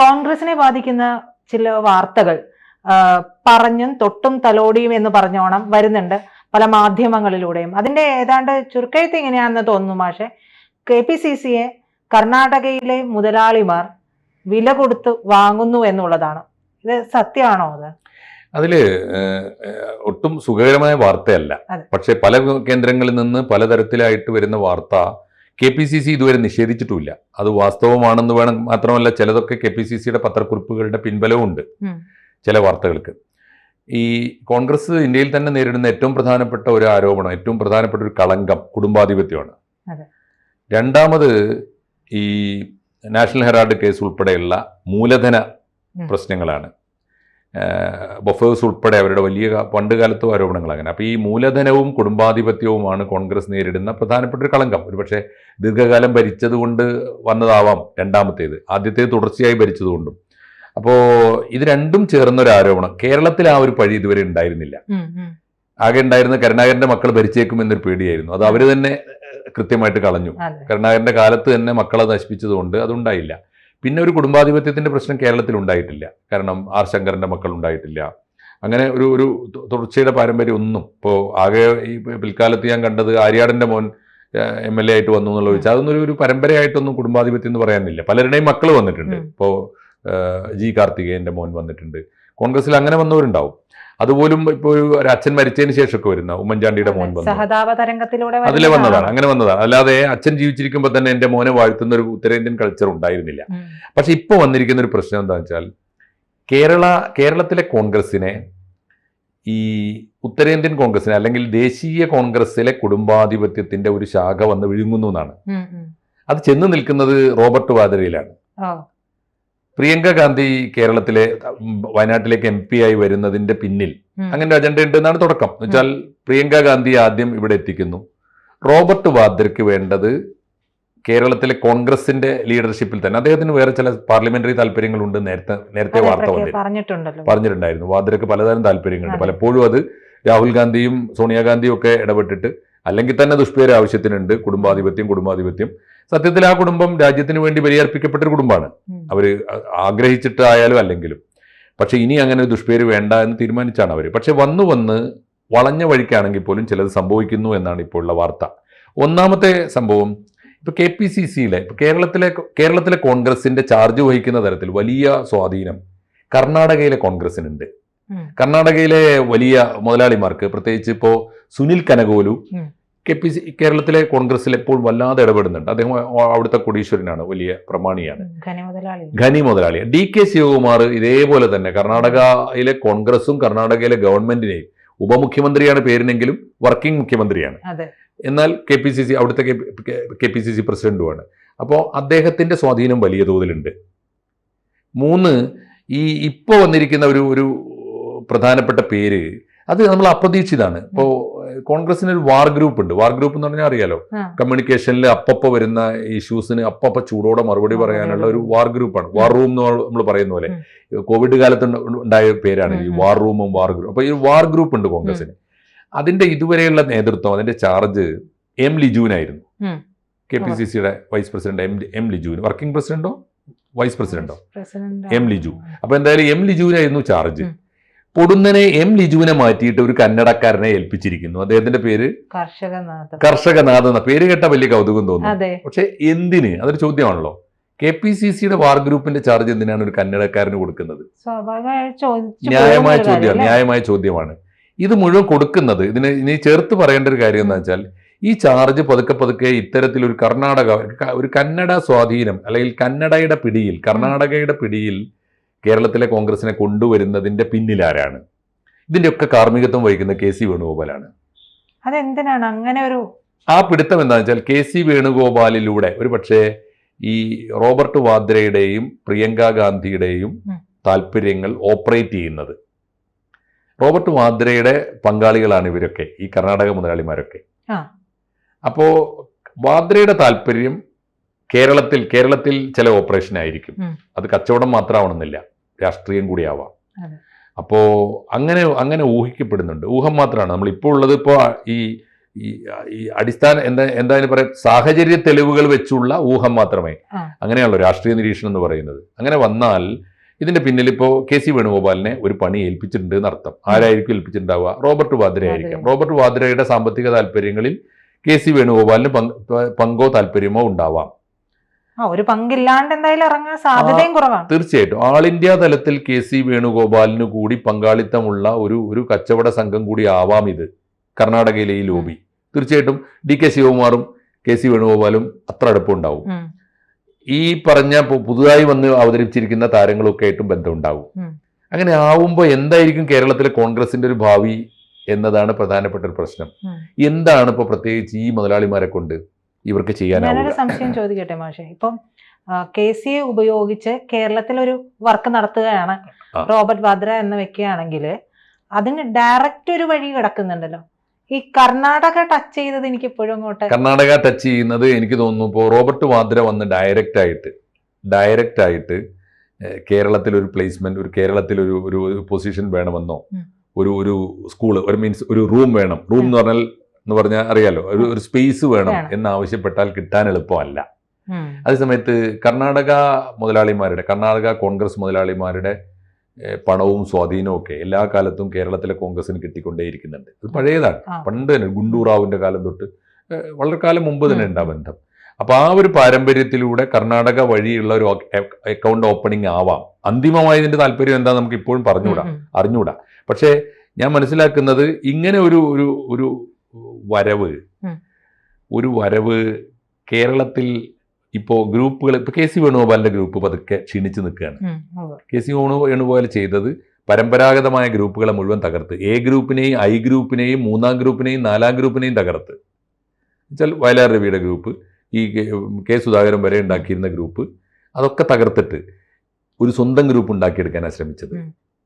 കോൺഗ്രസിനെ ബാധിക്കുന്ന ചില വാർത്തകൾ പറഞ്ഞും തൊട്ടും തലോടിയും എന്ന് പറഞ്ഞോണം വരുന്നുണ്ട് പല മാധ്യമങ്ങളിലൂടെയും. അതിന്റെ ഏതാണ്ട് ചുരുക്കഴുത്ത് ഇങ്ങനെയാണെന്ന് തോന്നുന്നു മാഷെ കെ പി സി സിയെ കർണാടകയിലെ മുതലാളിമാർ വില കൊടുത്ത് വാങ്ങുന്നു എന്നുള്ളതാണ്. ഇത് സത്യമാണോ അത്? അതിൽ ഒട്ടും സുഖകരമായ വാർത്തയല്ല. പക്ഷെ പല കേന്ദ്രങ്ങളിൽ നിന്ന് പലതരത്തിലായിട്ട് വരുന്ന വാർത്ത കെ പി സി സി ഇതുവരെ നിഷേധിച്ചിട്ടുമില്ല. അത് വാസ്തവമാണെന്ന് വേണം മാത്രമല്ല ചിലതൊക്കെ കെ പി സി സിയുടെ പത്രക്കുറിപ്പുകളുടെ പിൻബലവും ഉണ്ട് ചില വാർത്തകൾക്ക്. ഈ കോൺഗ്രസ് ഇന്ത്യയിൽ തന്നെ നേരിടുന്ന ഏറ്റവും പ്രധാനപ്പെട്ട ഒരു ആരോപണം ഏറ്റവും പ്രധാനപ്പെട്ട ഒരു കളങ്കം കുടുംബാധിപത്യമാണ്. രണ്ടാമത് ഈ നാഷണൽ ഹെറാൾഡ് കേസ് ഉൾപ്പെടെയുള്ള മൂലധന പ്രശ്നങ്ങളാണ്. ബൊഫേഴ്സ് ഉൾപ്പെടെ അവരുടെ വലിയ പണ്ട് കാലത്തും ആരോപണങ്ങൾ അങ്ങനെ. അപ്പോൾ ഈ മൂലധനവും കുടുംബാധിപത്യവുമാണ് കോൺഗ്രസ് നേരിടുന്ന പ്രധാനപ്പെട്ട ഒരു കളങ്കം. ഒരുപക്ഷെ ദീർഘകാലം ഭരിച്ചതുകൊണ്ട് വന്നതാവാം രണ്ടാമത്തേത്. ആദ്യത്തേത് തുടർച്ചയായി ഭരിച്ചതുകൊണ്ടും. അപ്പോൾ ഇത് രണ്ടും ചേർന്നൊരു ആരോപണം. കേരളത്തിൽ ആ ഒരു പഴി ഇതുവരെ ഉണ്ടായിരുന്നില്ല. ആകെ ഉണ്ടായിരുന്ന കരുണാകരന്റെ മക്കൾ ഭരിച്ചേക്കും എന്നൊരു പേടിയായിരുന്നു. അത് അവർ തന്നെ കൃത്യമായിട്ട് കളഞ്ഞു. കരുണാകരന്റെ കാലത്ത് തന്നെ മക്കളെ നശിപ്പിച്ചതുകൊണ്ട് അതുണ്ടായില്ല. പിന്നെ ഒരു കുടുംബാധിപത്യത്തിന്റെ പ്രശ്നം കേരളത്തിൽ ഉണ്ടായിട്ടില്ല. കാരണം ആർ ശങ്കറിന്റെ മക്കൾ ഉണ്ടായിട്ടില്ല. അങ്ങനെ ഒരു ഒരു തുടർച്ചയുടെ പാരമ്പര്യം ഒന്നും ഇപ്പോൾ ആകെ ഈ പിൽക്കാലത്ത് ഞാൻ കണ്ടത് ആര്യാടന്റെ മോൻ എം എൽ എ ആയിട്ട് വന്നു എന്നുള്ള ചോദിച്ചാൽ അതൊന്നും ഒരു- ഒരു പരമ്പരയായിട്ടൊന്നും കുടുംബാധിപത്യം എന്ന് പറയാനില്ല. പലരുടെയും മക്കൾ വന്നിട്ടുണ്ട്. ഇപ്പോൾ ജി കാർത്തികേയന്റെ മോൻ വന്നിട്ടുണ്ട്. കോൺഗ്രസ്സിൽ അങ്ങനെ വന്നവരുണ്ടാവും. അതുപോലും ഇപ്പോൾ ഒരു അച്ഛൻ മരിച്ചതിന് ശേഷമൊക്കെ വരുന്ന ഉമ്മൻചാണ്ടിയുടെ മോൻ വന്നു. അതിലെ വന്നതാണ്. അങ്ങനെ വന്നതാണ്. അല്ലാതെ അച്ഛൻ ജീവിച്ചിരിക്കുമ്പോൾ തന്നെ എന്റെ മോനെ വാഴ്ത്തുന്ന ഒരു ഉത്തരേന്ത്യൻ കൾച്ചർ ഉണ്ടായിരുന്നില്ല. പക്ഷെ ഇപ്പോൾ വന്നിരിക്കുന്ന ഒരു പ്രശ്നം എന്താണെന്ന് വെച്ചാൽ കേരള കേരളത്തിലെ കോൺഗ്രസിനെ ഈ ഉത്തരേന്ത്യൻ കോൺഗ്രസിനെ അല്ലെങ്കിൽ ദേശീയ കോൺഗ്രസിലെ കുടുംബാധിപത്യത്തിന്റെ ഒരു ശാഖ വന്ന് വിഴുങ്ങുന്നു എന്നാണ്. അത് ചെന്ന് നിൽക്കുന്നത് റോബർട്ട് വാദരയിലാണ്. പ്രിയങ്ക ഗാന്ധി കേരളത്തിലെ വയനാട്ടിലേക്ക് എം പി ആയി വരുന്നതിന്റെ പിന്നിൽ. അങ്ങനെ ഒരു അജണ്ട ഉണ്ടെന്നാണ് തുടക്കം. എന്ന് വെച്ചാൽ പ്രിയങ്ക ഗാന്ധി ആദ്യം ഇവിടെ എത്തിക്കുന്നു. റോബർട്ട് വാദ്രയ്ക്ക് വേണ്ടത് കേരളത്തിലെ കോൺഗ്രസിന്റെ ലീഡർഷിപ്പിൽ തന്നെ. അദ്ദേഹത്തിന് വേറെ ചില പാർലമെന്ററി താല്പര്യങ്ങളുണ്ട് നേരത്തെ നേരത്തെ വാർത്ത പറഞ്ഞിട്ടുണ്ടല്ലോ. പറഞ്ഞിട്ടുണ്ടായിരുന്നു. വാദ്രയ്ക്ക് പലതരം താല്പര്യങ്ങളുണ്ട്. പലപ്പോഴും അത് രാഹുൽ ഗാന്ധിയും സോണിയാഗാന്ധിയും ഒക്കെ ഇടപെട്ടിട്ട് അല്ലെങ്കിൽ തന്നെ ദുഷ്പേര് ആവശ്യത്തിനുണ്ട് കുടുംബാധിപത്യം കുടുംബാധിപത്യം. സത്യത്തിൽ ആ കുടുംബം രാജ്യത്തിന് വേണ്ടി ബലിയർപ്പിക്കപ്പെട്ട ഒരു കുടുംബമാണ് അവർ ആഗ്രഹിച്ചിട്ടായാലും അല്ലെങ്കിലും. പക്ഷേ ഇനി അങ്ങനെ ഒരു ദുഷ്പേര് വേണ്ട എന്ന് തീരുമാനിച്ചാണ് അവർ പക്ഷെ വന്നു വന്ന് വളഞ്ഞ വഴിക്കാണെങ്കിൽ പോലും ചിലത് സംഭവിക്കുന്നു എന്നാണ് ഇപ്പോൾ ഉള്ള വാർത്ത. ഒന്നാമത്തെ സംഭവം ഇപ്പൊ കെ പി സി സിയിലെ ഇപ്പൊ കേരളത്തിലെ കേരളത്തിലെ കോൺഗ്രസിന്റെ ചാർജ് വഹിക്കുന്ന തരത്തിൽ വലിയ സ്വാധീനം കർണാടകയിലെ കോൺഗ്രസിനുണ്ട്. കർണാടകയിലെ വലിയ മുതലാളിമാർക്ക് പ്രത്യേകിച്ച് ഇപ്പോൾ Sunil Kanugolu. K P C കേരളത്തിലെ കോൺഗ്രസിൽ എപ്പോൾ വല്ലാതെ ഇടപെടുന്നുണ്ട്. അദ്ദേഹം അവിടുത്തെ കൊടീശ്വരനാണ് വലിയ പ്രമാണിയാണ്. ഖനി മുതലാളി. ഡി കെ ശിവകുമാർ ഇതേപോലെ തന്നെ കർണാടകയിലെ കോൺഗ്രസും കർണാടകയിലെ ഗവൺമെന്റിനെയും ഉപമുഖ്യമന്ത്രിയാണ് പേരിനെങ്കിലും വർക്കിംഗ് മുഖ്യമന്ത്രിയാണ്. എന്നാൽ കെ പി സി സി അവിടുത്തെ കെ പി സി സി പ്രസിഡന്റുമാണ്. അപ്പോൾ അദ്ദേഹത്തിന്റെ സ്വാധീനം വലിയ തോതിലുണ്ട്. മൂന്ന് ഈ ഇപ്പോൾ വന്നിരിക്കുന്ന ഒരു ഒരു പ്രധാനപ്പെട്ട പേര് അത് നമ്മൾ അപ്രതീക്ഷിതാണ് ഇപ്പോൾ കോൺഗ്രസിന് ഒരു വാർ ഗ്രൂപ്പ് ഉണ്ട് വാർ ഗ്രൂപ്പ് എന്ന് പറഞ്ഞാൽ അറിയാലോ? കമ്മ്യൂണിക്കേഷനിൽ അപ്പപ്പോ വരുന്ന ഇഷ്യൂസിന് അപ്പപ്പ ചൂടോടെ മറുപടി പറയാനുള്ള ഒരു വാർ ഗ്രൂപ്പാണ്. വാർ റൂം എന്ന് നമ്മൾ പറയുന്ന പോലെ. കോവിഡ് കാലത്ത് ഉണ്ട- ഉണ്ടായ പേരാണ് ഈ. വാർ റൂമും വാർ ഗ്രൂപ്പ് അപ്പൊ ഈ വാർ ഗ്രൂപ്പ് ഉണ്ട് കോൺഗ്രസിന് അതിന്റെ ഇതുവരെയുള്ള നേതൃത്വം അതിന്റെ ചാർജ് എം ലിജുവിനായിരുന്നു. ആയിരുന്നു കെ പി സി സിയുടെ വൈസ് പ്രസിഡന്റ് എം എം ലിജുവിന്. വർക്കിംഗ് പ്രസിഡന്റോ? വൈസ് പ്രസിഡന്റോ? എം ലിജു. അപ്പൊ എന്തായാലും എം ലിജുവിനായിരുന്നു ചാർജ്. പൊടുന്നനെ എം ലിജുവിനെ മാറ്റിയിട്ട് ഒരു കന്നഡക്കാരനെ ഏൽപ്പിച്ചിരിക്കുന്നു. അദ്ദേഹത്തിന്റെ പേര് കർഷകനാഥ കർഷകനാഥ് എന്ന പേര് കേട്ട വലിയ കൗതുകം തോന്നുന്നു പക്ഷെ എന്തിന്? അതൊരു ചോദ്യമാണല്ലോ. കെ പി സി സിയുടെ വാർ ഗ്രൂപ്പിന്റെ ചാർജ് എന്തിനാണ് ഒരു കന്നഡക്കാരന് കൊടുക്കുന്നത്? ന്യായമായ ചോദ്യമാണ്? ന്യായമായ ചോദ്യമാണ്. ഇത് മുഴുവൻ കൊടുക്കുന്നത് ഇതിന് ഇനി ചേർത്ത് പറയേണ്ട ഒരു കാര്യം എന്താ വെച്ചാൽ ഈ ചാർജ് പതുക്കെ പതുക്കെ ഇത്തരത്തിൽ ഒരു കർണാടക ഒരു കന്നഡ സ്വാധീനം അല്ലെങ്കിൽ കന്നഡയുടെ പിടിയിൽ കർണാടകയുടെ പിടിയിൽ കേരളത്തിലെ കോൺഗ്രസിനെ കൊണ്ടുവരുന്നതിന്റെ പിന്നിലാരാണ് ഇതിന്റെയൊക്കെ കാർമ്മികത്വം വഹിക്കുന്ന കെ സി വേണുഗോപാലാണ്. അതെന്തിനാണ്? അങ്ങനെ ഒരു ആ പിടുത്തം എന്താണെന്ന് വെച്ചാൽ കെ സി വേണുഗോപാലിലൂടെ ഒരു പക്ഷേ ഈ റോബർട്ട് വാദ്രയുടെയും പ്രിയങ്ക ഗാന്ധിയുടെയും താല്പര്യങ്ങൾ ഓപ്പറേറ്റ് ചെയ്യുന്നത്. റോബർട്ട് വാദ്രയുടെ പങ്കാളികളാണ് ഇവരൊക്കെ ഈ കർണാടക മുതലാളിമാരൊക്കെ. അപ്പോൾ അപ്പോ വാദ്രയുടെ താല്പര്യം കേരളത്തിൽ കേരളത്തിൽ ചില ഓപ്പറേഷൻ ആയിരിക്കും. അത് കച്ചവടം മാത്രമാവണമെന്നില്ല. രാഷ്ട്രീയം കൂടി ആവാം അതെ. അപ്പോ അങ്ങനെ അങ്ങനെ ഊഹിക്കപ്പെടുന്നുണ്ട്. ഊഹം മാത്രമാണ്. നമ്മൾ ഇപ്പോൾ ഉള്ളത് ഇപ്പോൾ ഈ ഈ അടിസ്ഥാന എന്താ എന്തായാലും പറയാം സാഹചര്യ തെളിവുകൾ വെച്ചുള്ള ഊഹം മാത്രമേ. അങ്ങനെയാണല്ലോ രാഷ്ട്രീയ നിരീക്ഷണം എന്ന് പറയുന്നത്. അങ്ങനെ വന്നാൽ ഇതിന്റെ പിന്നിൽ ഇപ്പോൾ കെ സി വേണുഗോപാലിനെ ഒരു പണി ഏൽപ്പിച്ചിട്ടുണ്ട് എന്നർത്ഥം. ആരായിരിക്കും ഏൽപ്പിച്ചിട്ടുണ്ടാവുക? റോബർട്ട് വാദ്ര ആയിരിക്കാം. റോബർട്ട് വാദ്രയുടെ സാമ്പത്തിക താല്പര്യങ്ങളിൽ കെ സി വേണുഗോപാലിന് പങ്കോ താല്പര്യമോ ഉണ്ടാവാം. ആ ഒരു പങ്കില്ലാണ്ട് എന്തായാലും ഇറങ്ങാൻ സാധ്യതയും കുറവാണ്. തീർച്ചയായിട്ടും. ആൾ ഇന്ത്യ തലത്തിൽ കെ സി വേണുഗോപാലിന് കൂടി പങ്കാളിത്തമുള്ള ഒരു ഒരു കച്ചവട സംഘം കൂടി ആവാം ഇത്. കർണാടകയിലെ ഈ ലോബി തീർച്ചയായിട്ടും ഡി കെ ശിവകുമാറും കെ സി വേണുഗോപാലും അത്ര അടുപ്പമുണ്ടാവും. ഈ പറഞ്ഞ പുതുതായി വന്ന് അവതരിപ്പിച്ചിരിക്കുന്ന താരങ്ങളൊക്കെ ആയിട്ടും ബന്ധമുണ്ടാവും. ഉണ്ടാവും അങ്ങനെ ആവുമ്പോൾ എന്തായിരിക്കും കേരളത്തിലെ കോൺഗ്രസിന്റെ ഒരു ഭാവി എന്നതാണ് പ്രധാനപ്പെട്ട ഒരു പ്രശ്നം. എന്താണ് ഇപ്പോൾ പ്രത്യേകിച്ച് ഈ മുതലാളിമാരെ കൊണ്ട് ഇവർക്ക് ചെയ്യാനാവുക സംശയം ചോദിക്കട്ടെ മാഷെ? ഇപ്പം കെ സി എ ഉപയോഗിച്ച് കേരളത്തിൽ ഒരു വർക്ക് നടത്തുകയാണ് റോബർട്ട് വാദ്ര എന്ന് വെക്കുകയാണെങ്കിൽ അതിന് ഡയറക്റ്റ് ഒരു വഴി കിടക്കുന്നുണ്ടല്ലോ. ഈ കർണാടക ടച്ച് ചെയ്തത് എനിക്ക് ഇപ്പോഴും അങ്ങോട്ട് കർണാടക ടച്ച് ചെയ്യുന്നത് എനിക്ക് തോന്നുന്നു ഇപ്പോൾ റോബർട്ട് വാദ്ര വന്ന് ഡയറക്റ്റ് ആയിട്ട് ഡയറക്റ്റ് ആയിട്ട് കേരളത്തിൽ ഒരു പ്ലേസ്മെന്റ് ഒരു കേരളത്തിൽ ഒരു ഒരു പൊസിഷൻ വേണമെന്നോ ഒരു ഒരു സ്കൂൾ ഒരു മീൻസ് ഒരു റൂം വേണം. റൂം എന്ന് പറഞ്ഞാൽ എന്ന് പറഞ്ഞാൽ അറിയാലോ ഒരു ഒരു സ്പേസ് വേണം എന്നാവശ്യപ്പെട്ടാൽ എന്ന് ആവശ്യപ്പെട്ടാൽ കിട്ടാൻ എളുപ്പമല്ല. അതേസമയത്ത് കർണാടക മുതലാളിമാരുടെ കർണാടക കോൺഗ്രസ് മുതലാളിമാരുടെ പണവും സ്വാധീനവും ഒക്കെ എല്ലാ കാലത്തും കേരളത്തിലെ കോൺഗ്രസിന് കിട്ടിക്കൊണ്ടേയിരിക്കുന്നുണ്ട്. ഇത് പഴയതാണ്. പണ്ട് തന്നെ ഗുണ്ടൂറാവുവിന്റെ കാലം തൊട്ട് വളരെ കാലം മുമ്പ് തന്നെ ഉണ്ടാ ആ ബന്ധം. അപ്പൊ ആ ഒരു പാരമ്പര്യത്തിലൂടെ കർണാടക വഴിയുള്ള ഒരു അക്കൗണ്ട് ഓപ്പണിംഗ് ആവാം. അന്തിമമായി ഇതിന്റെ താല്പര്യം എന്താ നമുക്ക് ഇപ്പോഴും പറഞ്ഞുകൂടാ. അറിഞ്ഞുകൂടാ. പക്ഷേ ഞാൻ മനസ്സിലാക്കുന്നത് ഇങ്ങനെ ഒരു ഒരു ഒരു വരവ്. ഒരു വരവ് കേരളത്തിൽ ഇപ്പോൾ ഗ്രൂപ്പുകൾ ഇപ്പോൾ കെ സി വേണുഗോപാലിന്റെ ഗ്രൂപ്പ് പതുക്കെ ക്ഷീണിച്ച് നിൽക്കുകയാണ്. കെ സി വേണു വേണുഗോപാൽ ചെയ്തത് പരമ്പരാഗതമായ ഗ്രൂപ്പുകളെ മുഴുവൻ തകർത്ത്. എ ഗ്രൂപ്പിനെയും ഐ ഗ്രൂപ്പിനെയും മൂന്നാം ഗ്രൂപ്പിനെയും നാലാം ഗ്രൂപ്പിനെയും തകർത്ത്. വെച്ചാൽ വയലാർ രവിയുടെ ഗ്രൂപ്പ് ഈ കെ- സുധാകരൻ വരെ ഉണ്ടാക്കിയിരുന്ന ഗ്രൂപ്പ് അതൊക്കെ തകർത്തിട്ട് ഒരു സ്വന്തം ഗ്രൂപ്പ് ഉണ്ടാക്കിയെടുക്കാനാണ് ശ്രമിച്ചത്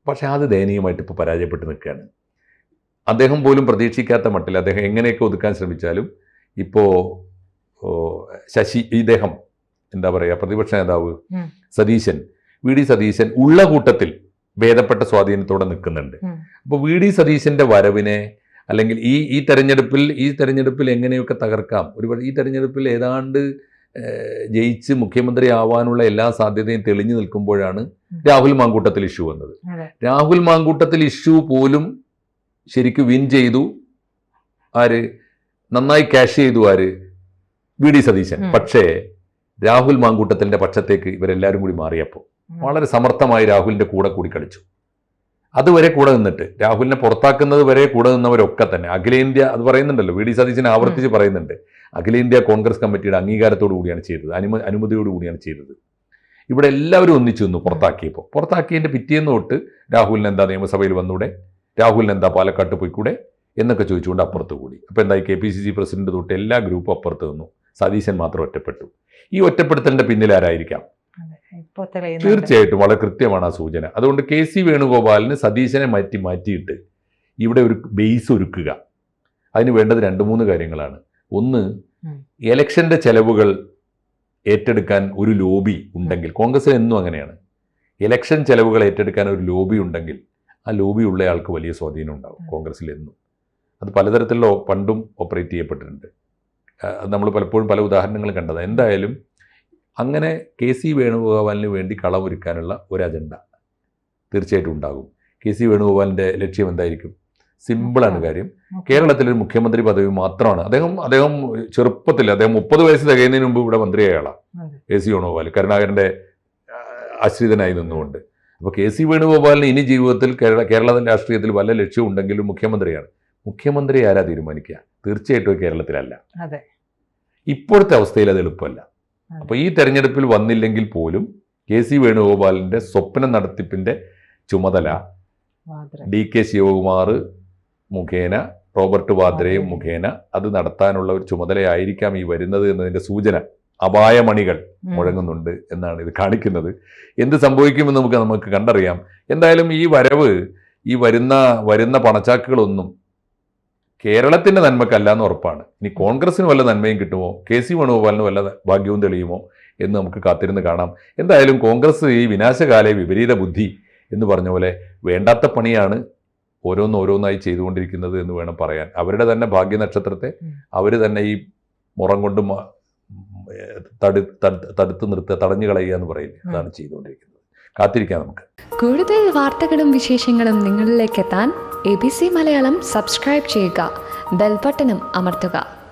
പക്ഷെ അത് ദയനീയമായിട്ട് ഇപ്പോൾ പരാജയപ്പെട്ട് നിൽക്കുകയാണ്. അദ്ദേഹം പോലും പ്രതീക്ഷിക്കാത്ത മട്ടിൽ അദ്ദേഹം എങ്ങനെയൊക്കെ ഒതുക്കാൻ ശ്രമിച്ചാലും ഇപ്പോൾ ശശി ഇദ്ദേഹം എന്താ പറയുക പ്രതിപക്ഷ നേതാവ് സതീശൻ വി ഡി സതീശൻ ഉള്ള കൂട്ടത്തിൽ ഭേദപ്പെട്ട സ്വാധീനത്തോടെ നിൽക്കുന്നുണ്ട്. അപ്പോൾ വി ഡി സതീശന്റെ വരവിനെ അല്ലെങ്കിൽ ഈ ഈ തെരഞ്ഞെടുപ്പിൽ ഈ തെരഞ്ഞെടുപ്പിൽ എങ്ങനെയൊക്കെ തകർക്കാം? ഒരു ഈ തെരഞ്ഞെടുപ്പിൽ ഏതാണ്ട് ജയിച്ച് മുഖ്യമന്ത്രി ആവാനുള്ള എല്ലാ സാധ്യതയും തെളിഞ്ഞു നിൽക്കുമ്പോഴാണ് രാഹുൽ മാങ്കൂട്ടത്തിൽ ഇഷ്യൂ വന്നത്. രാഹുൽ മാങ്കൂട്ടത്തിൽ ഇഷ്യൂ പോലും ശരിക്കും വിൻ ചെയ്തു. ആര്? നന്നായി ക്യാഷ് ചെയ്തു ആര്? V D Satheesan. പക്ഷേ രാഹുൽ മാങ്കൂട്ടത്തിന്റെ പക്ഷത്തേക്ക് ഇവരെല്ലാവരും കൂടി മാറിയപ്പോൾ വളരെ സമർത്ഥമായി രാഹുലിന്റെ കൂടെ കൂടി കളിച്ചു. അതുവരെ കൂടെ നിന്നിട്ട് രാഹുലിനെ പുറത്താക്കുന്നത് വരെ കൂടെ നിന്നവരൊക്കെ തന്നെ. അഖിലേന്ത്യ അത് പറയുന്നുണ്ടല്ലോ വി ഡി സതീശൻ ആവർത്തിച്ച് പറയുന്നുണ്ട്. അഖിലേന്ത്യാ കോൺഗ്രസ് കമ്മിറ്റിയുടെ അംഗീകാരത്തോടു കൂടിയാണ് ചെയ്തത് അനുമ അനുമതിയോടു കൂടിയാണ് ചെയ്തത്. ഇവിടെ എല്ലാവരും ഒന്നിച്ചു നിന്നു പുറത്താക്കിയപ്പോൾ പുറത്താക്കിയതിന്റെ പിറ്റേന്ന് തൊട്ട് രാഹുലിന് എന്താ നിയമസഭയിൽ വന്നൂടെ? രാഹുലിന് എന്താ പാലക്കാട്ട് പോയിക്കൂടെ എന്നൊക്കെ ചോദിച്ചുകൊണ്ട് അപ്പുറത്ത് കൂടി. അപ്പോൾ എന്തായി? K P C C president തൊട്ട് എല്ലാ ഗ്രൂപ്പും അപ്പുറത്ത് നിന്നു. സതീശൻ മാത്രം ഒറ്റപ്പെട്ടു. ഈ ഒറ്റപ്പെടുത്തലിന്റെ പിന്നിൽ ആരായിരിക്കാം? തീർച്ചയായിട്ടും വളരെ കൃത്യമാണ് ആ സൂചന. അതുകൊണ്ട് കെ സി വേണുഗോപാലിന് സതീശനെ മാറ്റി മാറ്റിയിട്ട് ഇവിടെ ഒരു ബേസ് ഒരുക്കുക. അതിന് വേണ്ടത് രണ്ട് മൂന്ന് കാര്യങ്ങളാണ്. ഒന്ന് എലക്ഷന്റെ ചെലവുകൾ ഏറ്റെടുക്കാൻ ഒരു ലോബി ഉണ്ടെങ്കിൽ കോൺഗ്രസ് എന്നും അങ്ങനെയാണ്. ഇലക്ഷൻ ചെലവുകൾ ഏറ്റെടുക്കാൻ ഒരു ലോബി ഉണ്ടെങ്കിൽ ആ ലോബി ഉള്ള ആൾക്ക് വലിയ സ്വാധീനം ഉണ്ടാവും കോൺഗ്രസ്സിൽ എന്നും. അത് പലതരത്തിലുള്ള പണ്ടും ഓപ്പറേറ്റ് ചെയ്യപ്പെട്ടിട്ടുണ്ട്. നമ്മൾ പലപ്പോഴും പല ഉദാഹരണങ്ങൾ കണ്ടത്. എന്തായാലും അങ്ങനെ കെ സി വേണുഗോപാലിന് വേണ്ടി കളവൊരുക്കാനുള്ള ഒരു അജണ്ട തീർച്ചയായിട്ടും ഉണ്ടാകും. കെ സി വേണുഗോപാലിന്റെ ലക്ഷ്യം എന്തായിരിക്കും? സിമ്പിളാണ് കാര്യം. കേരളത്തിലൊരു മുഖ്യമന്ത്രി പദവി മാത്രമാണ്. അദ്ദേഹം അദ്ദേഹം ചെറുപ്പത്തിൽ അദ്ദേഹം മുപ്പത് വയസ്സ് തികയുന്നതിന് മുമ്പ് ഇവിടെ മന്ത്രിയായാളാണ്. കെ സി വേണുഗോപാൽ കരുണാകരന്റെ ആശ്രിതനായി നിന്നുകൊണ്ട്. അപ്പോൾ കെ സി വേണുഗോപാലിന് ഇനി ജീവിതത്തിൽ കേരള കേരളത്തിന്റെ രാഷ്ട്രീയത്തിൽ വല്ല ലക്ഷ്യമുണ്ടെങ്കിലും മുഖ്യമന്ത്രിയാണ്. മുഖ്യമന്ത്രി ആരാ തീരുമാനിക്കുക? തീർച്ചയായിട്ടും കേരളത്തിലല്ല. അതെ. ഇപ്പോഴത്തെ അവസ്ഥയിൽ അത് എളുപ്പമല്ല. അപ്പോൾ ഈ തെരഞ്ഞെടുപ്പിൽ വന്നില്ലെങ്കിൽ പോലും കെ സി വേണുഗോപാലിന്റെ സ്വപ്ന നടത്തിപ്പിന്റെ ചുമതല. ഡി കെ ശിവകുമാർ മുഖേന റോബർട്ട് വാദ്രയും മുഖേന അത് നടത്താനുള്ള ഒരു ചുമതലയായിരിക്കാം ഈ വരുന്നത് എന്നതിന്റെ സൂചന. അപായമണികൾ. മുഴങ്ങുന്നുണ്ട് എന്നാണ് ഇത് കാണിക്കുന്നത്. എന്ത് സംഭവിക്കുമെന്ന് നമുക്ക് നമുക്ക് കണ്ടറിയാം. എന്തായാലും ഈ വരവ് ഈ വരുന്ന വരുന്ന പണച്ചാക്കുകളൊന്നും കേരളത്തിന്റെ നന്മക്കല്ല എന്ന് ഉറപ്പാണ്. ഇനി കോൺഗ്രസ്സിന് വല്ല നന്മയും കിട്ടുമോ? കെ സി വേണുഗോപാലിന് വല്ല ഭാഗ്യവും തെളിയുമോ എന്ന് നമുക്ക് കാത്തിരുന്ന് കാണാം. എന്തായാലും കോൺഗ്രസ് ഈ വിനാശകാലെ വിപരീത ബുദ്ധി എന്ന് പറഞ്ഞ പോലെ വേണ്ടാത്ത പണിയാണ് ഓരോന്ന് ഓരോന്നായി ചെയ്തുകൊണ്ടിരിക്കുന്നത് എന്ന് വേണം പറയാൻ. അവരുടെ തന്നെ ഭാഗ്യനക്ഷത്രത്തെ. അവർ തന്നെ ഈ മുറം കൊണ്ട് തടു- തടുത്തു നിർത്തുക തടഞ്ഞു കളയുക എന്ന് പറയില്ല അതാണ് ചെയ്തുകൊണ്ടിരിക്കുന്നത്. കാത്തിരിക്കാം നമുക്ക്. കൂടുതൽ വാർത്തകളും വിശേഷങ്ങളും നിങ്ങളിലേക്ക് എത്താൻ A B C Malayalam subscribe ചെയ്യുക. ബെൽബട്ടനും അമർത്തുക.